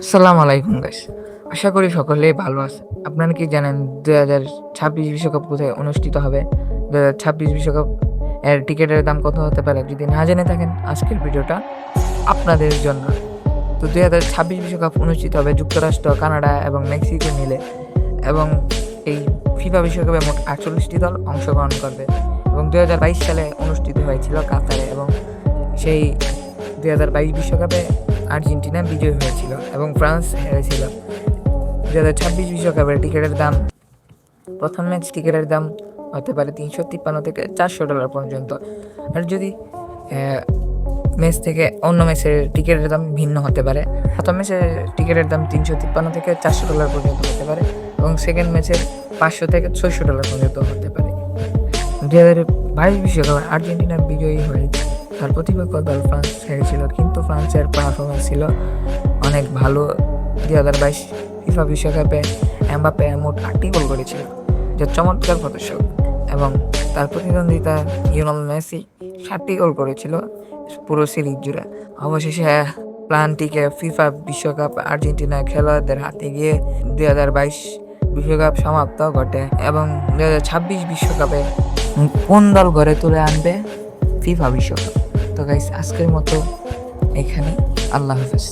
আসসালামু আলাইকুম গাইস আশা করি সকলেই ভালো আছে। আপনারা কি জানেন দু হাজার ছাব্বিশ বিশ্বকাপ কোথায় অনুষ্ঠিত হবে? দু হাজার ছাব্বিশ বিশ্বকাপ এর টিকিটের দাম কত হতে পারে, যদি না জেনে থাকেন, আজকের ভিডিওটা আপনাদের জন্য। তো দুই হাজার ছাব্বিশ বিশ্বকাপ অনুষ্ঠিত হবে যুক্তরাষ্ট্র, কানাডা এবং মেক্সিকো মিলে এবং এই ফিফা বিশ্বকাপে মোট আটচল্লিশটি দল অংশগ্রহণ করবে। এবং দু হাজার বাইশ সালে অনুষ্ঠিত হয়েছিল কাতারে এবং সেই দুই হাজার বাইশ বিশ্বকাপে আর্জেন্টিনা বিজয়ী হয়েছিল এবং ফ্রান্স হেরেছিল। দুই হাজার ছাব্বিশ বিশ্বকাপের টিকিটের দাম, প্রথম ম্যাচ টিকিটের দাম হতে পারে তিনশো তিপ্পান্ন থেকে চারশো ডলার পর্যন্ত। আর যদি ম্যাচ থেকে অন্য ম্যাচের টিকিটের দাম ভিন্ন হতে পারে, প্রথম ম্যাচের টিকিটের দাম তিনশো তিপ্পান্ন থেকে চারশো ডলার পর্যন্ত হতে পারে এবং সেকেন্ড ম্যাচের পাঁচশো থেকে ছয়শো ডলার পর্যন্ত হতে পারে। দুই হাজার বাইশ বিশ্বকাপে আর্জেন্টিনা বিজয়ী হয়েছে। তার প্রতিপক্ষ দল ফ্রান্স হেরেছিল, কিন্তু ফ্রান্সের পারফরমেন্স ছিল অনেক ভালো। দুই হাজার বাইশ ফিফা বিশ্বকাপে এমবাপে মোট আটটি গোল করেছিল, যা চমৎকার প্রদর্শক। এবং তার প্রতিদ্বন্দ্বিতা ইউনাল মেসি ষাটটি গোল করেছিল পুরো সিরিজ জুড়ে। অবশেষে প্লানটিকে ফিফা বিশ্বকাপ আর্জেন্টিনা খেলোয়াড়দের হাতে গিয়ে দুই হাজার বাইশ বিশ্বকাপ সমাপ্ত ঘটে এবং দুই হাজার ছাব্বিশ বিশ্বকাপে কোন দল ঘরে তুলে আনবে ফিফা বিশ্বকাপ? তো গাইস আজকের মতো এখানে। আল্লাহ হাফেজ।